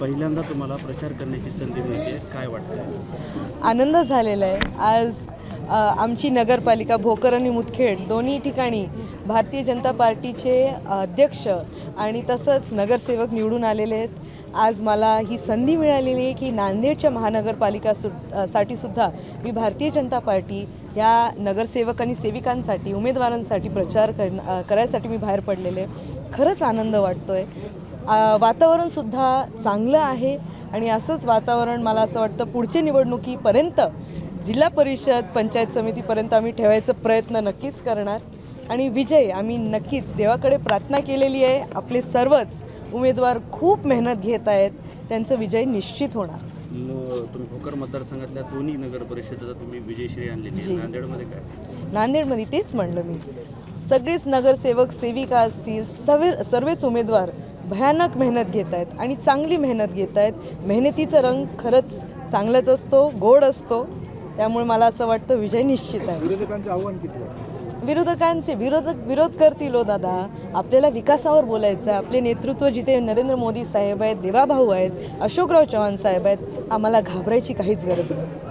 पहिल्यांदा तुम्हाला प्रचार करण्याची संधी मिळते काय वाटतं? आनंद झालेला आहे. आज आमची नगरपालिका भोकर आणि मुदखेड दोन्ही ठिकाणी भारतीय जनता पार्टीचे अध्यक्ष आणि तसंच नगरसेवक निवडून आलेले आहेत. आज मला ही संधी मिळालेली आहे की नांदेडच्या महानगरपालिका सु साठी सुद्धा मी भारतीय जनता पार्टी या नगरसेवक आणि सेविकांसाठी उमेदवारांसाठी प्रचार कर करायसाठी मी बाहेर पडलेले आहे. खरंच आनंद वाटतो आहे वातावरणसुद्धा चांगलं आहे आणि असंच वातावरण मला असं वाटतं पुढच्या निवडणुकीपर्यंत जिल्हा परिषद पंचायत समितीपर्यंत आम्ही ठेवायचा प्रयत्न नक्कीच करणार. आणि विजय आम्ही नक्कीच देवाकडे प्रार्थना केलेली आहे. आपले सर्वच उमेदवार खूप मेहनत घेत आहेत. त्यांचं विजय निश्चित होणार. तुम्ही भोकर मतदारसंघातल्या दोन्ही नगर परिषदेचा तुम्ही विजयश्री आणलेली नांदेडमध्ये काय? नांदेडमध्ये तेच म्हणलं मी. सगळेच नगरसेवक सेविका असतील सवे सर्वच उमेदवार भयानक मेहनत घेत आहेत आणि चांगली मेहनत घेत आहेत. मेहनतीचा रंग खरंच चांगलाच असतो गोड असतो. त्यामुळे मला असं वाटतं विजय निश्चित आहे. विरोधकांचे आव्हान किती आहे? विरोधकांचे विरोधक विरोध करतील हो दादा. आपल्याला विकासावर बोलायचं आहे आपले नेतृत्व जिथे नरेंद्र मोदी साहेब आहेत देवाभाऊ आहेत अशोकराव चव्हाण साहेब आहेत आम्हाला घाबरायची काहीच गरज नाही.